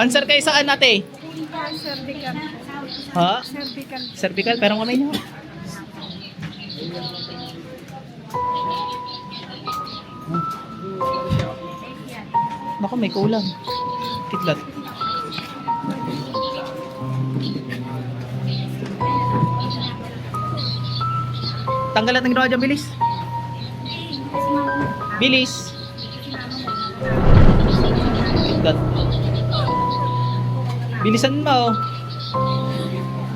Pansar kayo saan ate? Cervical. Ha? Cervical. Cervical, pero kamay niyo. Naku, may kulang. Kitlat. Tanggal natin ginawa dyan, bilis. Bilis. Kitlat. Bilisan mo.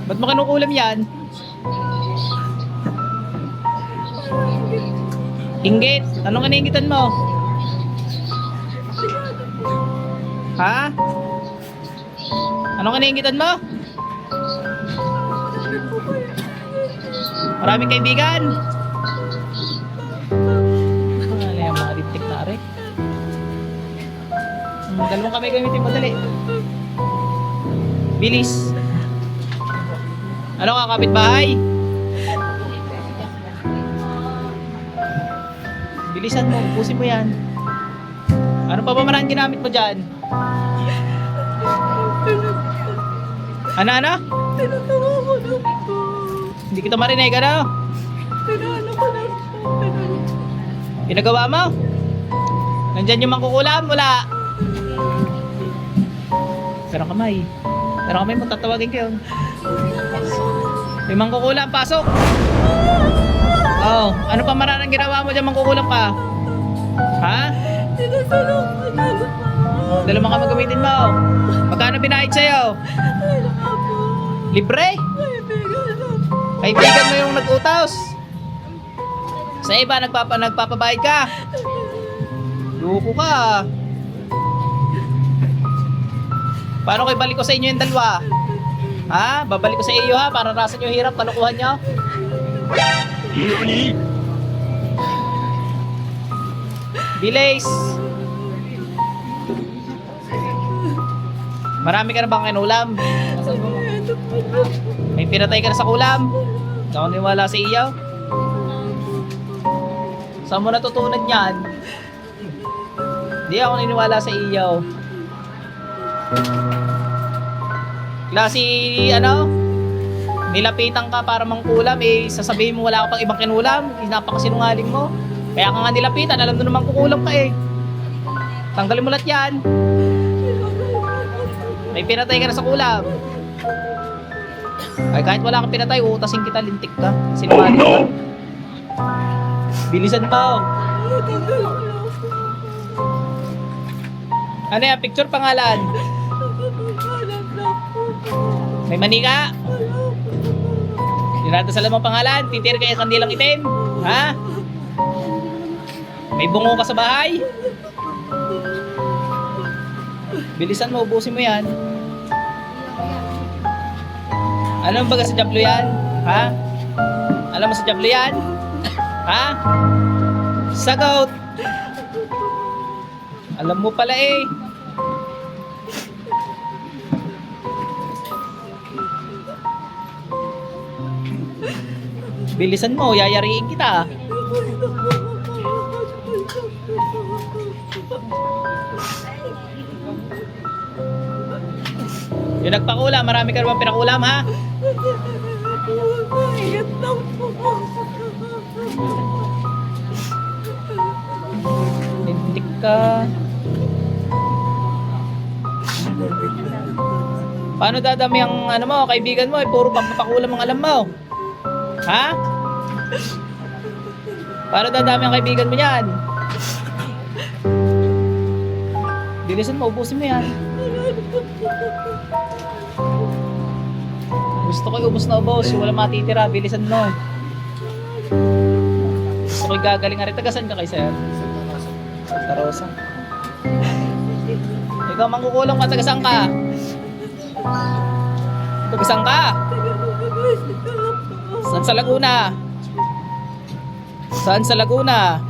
Ba't mo kinukulam yan? Inggit. Anong kiniingitan mo? Ha? Anong kiniingitan mo? Maraming kaibigan. Ano yung mga lipstick na? Hmm, dalawang kamay gamitin mo, dali. Bilis. Ano ka, kapitbahay? Bilisan mo, ubusin mo yan. Ano pa ba marang ginamit mo dyan? Ano, ano? Tinatawa ko lang po. Hindi kita marinig, ano? Tinano ko lang po. Pinagawa mo? Nandyan yung mangkukulam? Wala. Pero kamay. Pero kamay mo, tatawagin ko yun. May mangkukulam, pasok! Oh, ano pa marang ginawa mo dyan mangkukulam ka? Ha? Tinatanong ko lang po. Dalawa ka magamitin mo. Magkano binayad sa'yo? Libre? Kaibigan mo yung nag-utos. Sa iba, nagpapa, nagpapabayad ka. Luko ka. Paano kayo balik ko sa inyo yung dalawa? Ha? Babalik ko sa iyo ha? Para rasan yung hirap, kalukuhan nyo. Bilis! Marami ka na bang kinulam? May pinatay ka na sa kulam? Ako niwala sa iyo. Saan mo natutunan yan? Hindi ako niniwala sa iyo. Klase, ano? Nilapitan ka para mangkulam, eh, sasabihin mo wala ka pang ibang kinulam, napakasinungaling mo. Kaya ka nga nilapitan, alam mo naman kukulam ka eh. Tanggalin mo lahat yan. May pinatay ka na sa kulam. Ay kahit wala kang pinatay, uutasin kita, lintik ka. Sinungaling ka. Bilisan mo. Tinatanggal ko lang po. Ano yan? Picture pangalan. May manika. Dinadasal mo pangalan. Titir ka yung kandilang itim. Ha? May bungo ka sa bahay. Bilisan mo, ubusin mo yan. Alam ba sa Diablo yan? Ha? Alam mo sa Diablo yan? Ha? Sagot! Alam mo pala eh. Bilisan mo, yayariin kita. Yung nagpakulam, marami ka naman pinakulam ha? Ingat lang po. Lintik ka. Paano dadami ang ano mo, kaibigan mo, eh, puro pampapakulam ang alam mo. Ha? Paano dadami ang kaibigan mo yan? Bilisan mo, ubusin mo yan. Gusto ko ubos na ubos, wala matitira, bilisan mo. Gusto ko gagaling nga rin. Tagasan ka kay sir? Santa Rosa. Ikaw mangkukulang ka, tagasang ka? Tagasang ka? Saan sa Laguna? Saan sa Laguna?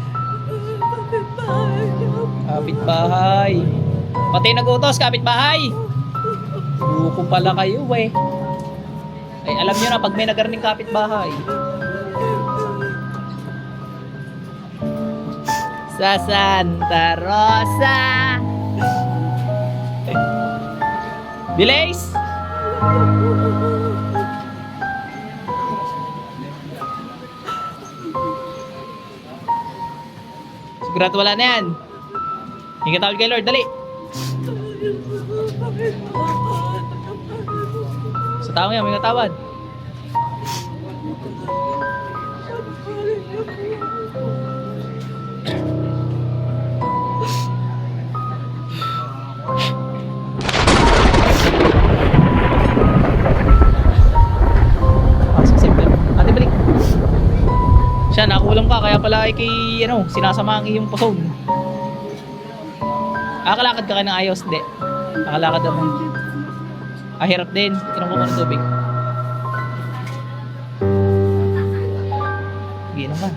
Kapitbahay. Pati nagutos, kapitbahay. Buko pala kayo eh. Ay, alam nyo na, pag may nagarning kapitbahay. Sa Santa Rosa. Bilis! Sigurado wala na yan. Hinga tawag kay Lord, dali. Sa tao yan, may natawad. Ah, pala ay kay, ano, sinasama ang iyong pasog. Akalakad ka ka ng ayos, hindi. Akalakad naman. Ah, hirap din. Tinong ko ng tubig. Inom ka.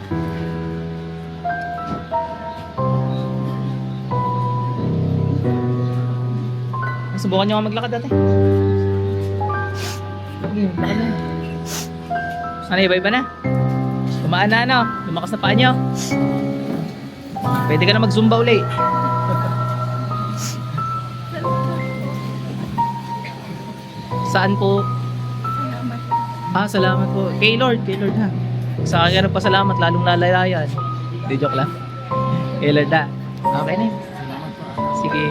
Subukan nyo nga maglakad dati. Ano, iba-iba na? Kumaan na ano? Lumakas na paa nyo? Pwede ka na mag-zumba uli. Saan po? Ah, salamat po. Kay Lord, kay Lord ha. Sa akin pa salamat, lalong lalayayan. Hindi, joke lang. Kay Lord ha. Okay na. Sige.